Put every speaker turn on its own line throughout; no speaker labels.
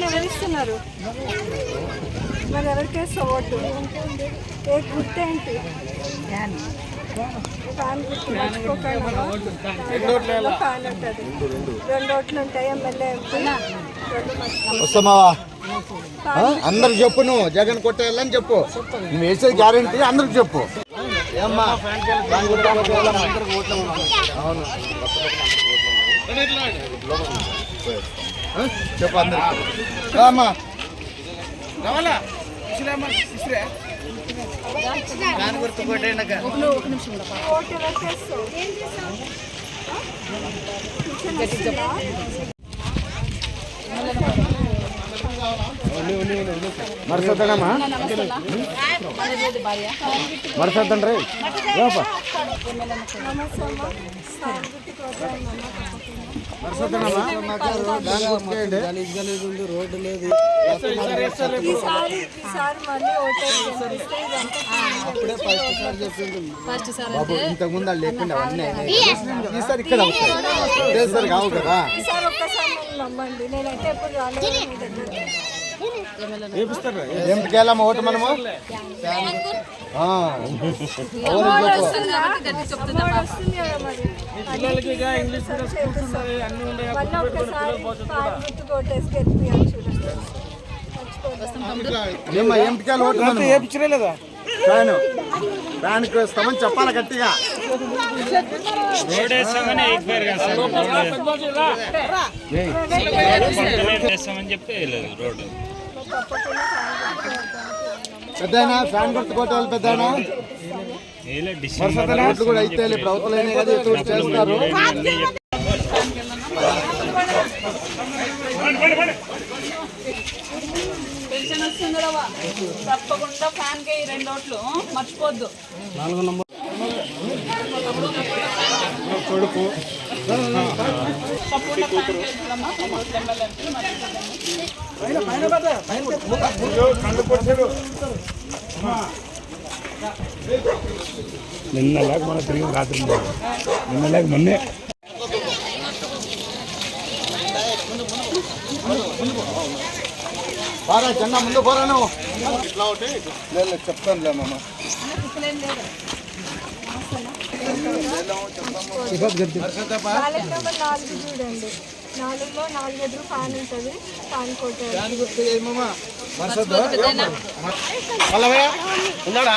Fan ఎవరిస్తున్నారు? మరి ఎవరికేస్తావు vote ఏ గుర్తేంటి fan గుర్తు మర్చిపోకుండా. ఫ్యాన్ ఉంటుంది. రెండు ఓట్లు ఉంటాయి ఎమ్మెల్యే ఎంపీ రెండు మర్చిపో
వస్తామావా? అందరికి చెప్పు నువ్వు. జగన్ కొట్టేయాలని చెప్పు. నువ్వు వేసే గ్యారంటీ అందరికి చెప్పు. ఏమ్మా. అవును? చెప్పు అందరికి. అమ్మా
ఓటు ఎవరికేస్తావు కిచెన్ వస్తుందా?
మరసద్దనమ్మా మరసద్దండ్రి
నమస్తే గెలిపిస్తే ఇదంతా
లేదు ఇంతకు ముందు వాళ్ళు లేకుండా అవన్నీ ఈసారి ఇక్కడ అవుతాయి. కావు కదా.
నమ్మండి. నేనైతే ఎప్పుడు రాలేదు
ఓటు మనము?
ఫ్యాన్.
ఫ్యాన్కి వస్తామని చెప్పాలి గట్టిగా?
రోడ్ వేస్తామని చెప్తే రోడ్డు
తప్పకుండా ఫ్యాన్
గుర్తు కొట్టాలి
డిసెంబర్
ఓట్లు కూడా అయితే ఇప్పుడు అవతలైనా కదా ఎత్తు చేస్తారు.
పెన్షన్ వస్తుంది కదా తప్పకుండా ఫ్యాన్కి రెండు ఓట్లు. మర్చిపోద్దు. తప్పకుండా
నిన్న లేక మన తిరిగి రాత్రి నిన్న లేక మొన్నే.
బాగా జెండా ముందు పోరా నువ్వు. లేదు, లేదు, చెప్తానులే మామ.
బ్యాలెట్ నెంబర్ నాలుగు చూడండి నాలుగులో నాలుగు ఎదురు ఫ్యాన్ ఉంటుంది ఫ్యాన్ కొట్టాలి
ఉన్నాడా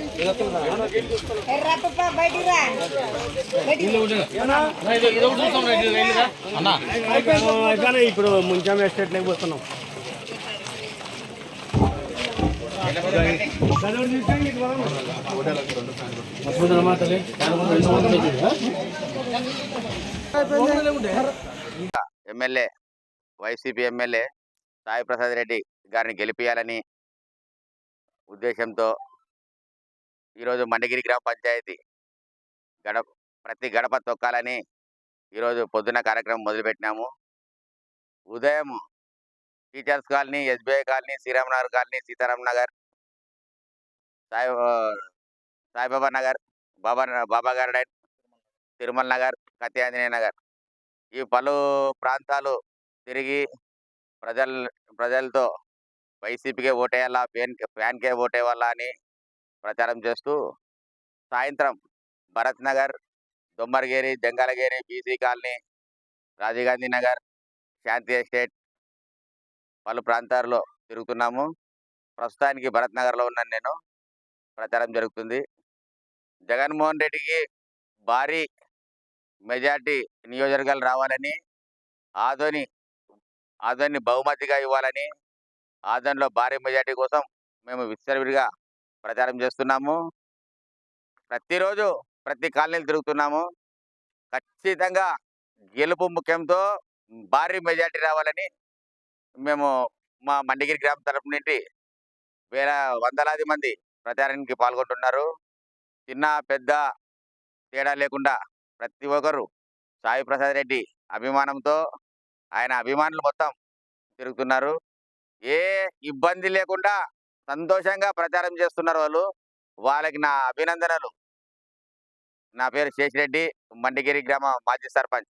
ఇప్పుడు ముంచాం ఎస్టేట్ లేక పోతున్నాం
MLA YCP MLA Sai Prasad Reddy గారిని గెలిపించాలని ఉద్దేశంతో ఈరోజు మండగిరి గ్రామ పంచాయతీ గడప ప్రతి గడప తొక్కాలని ఈరోజు పొద్దున కార్యక్రమం మొదలుపెట్టినాము. ఉదయం teachers colony SBI colony Sriramanagar colony Sitaram Nagar Sai Saibaba Nagar Baba Baba garden Tirumala Nagar Katyanjaneya Nagar. ఈ పలు ప్రాంతాలు తిరిగి ప్రజల ప్రజలతో వైసీపీకే ఓటేయాలా ఫ్యాన్ ఫ్యాన్కే ఓటేవాలా అని ప్రచారం చేస్తూ సాయంత్రం Bharat Nagar Dommarageri Jangalageri BC colony Rajiv Gandhi Nagar Shanti estate పలు ప్రాంతాల్లో తిరుగుతున్నాము. ప్రస్తుతానికి భరత్ నగర్లో ఉన్నాను నేను. ప్రచారం జరుగుతుంది. జగన్మోహన్ రెడ్డికి భారీ మెజార్టీ నియోజకవర్గాలు రావాలని ఆదోని ఆదోని బహుమతిగా ఇవ్వాలని ఆదోనిలో భారీ మెజార్టీ కోసం మేము విచ్చలవిడిగా ప్రచారం చేస్తున్నాము. ప్రతిరోజు ప్రతి కాలనీలు తిరుగుతున్నాము. ఖచ్చితంగా గెలుపు ముఖ్యంతో భారీ మెజార్టీ రావాలని మేము మా మండగిరి గ్రామం తరపు నుండి వేల వందలాది మంది ప్రచారానికి పాల్గొంటున్నారు. చిన్న పెద్ద తేడా లేకుండా ప్రతి ఒక్కరు సాయి ప్రసాద్ రెడ్డి అభిమానంతో ఆయన అభిమానులు మొత్తం తిరుగుతున్నారు. ఏ ఇబ్బంది లేకుండా సంతోషంగా ప్రచారం చేస్తున్నారు వాళ్ళు. వాళ్ళకి నా అభినందనలు. నా పేరు శేషిరెడ్డి మండిగిరి గ్రామ మాజీ సర్పంచ్.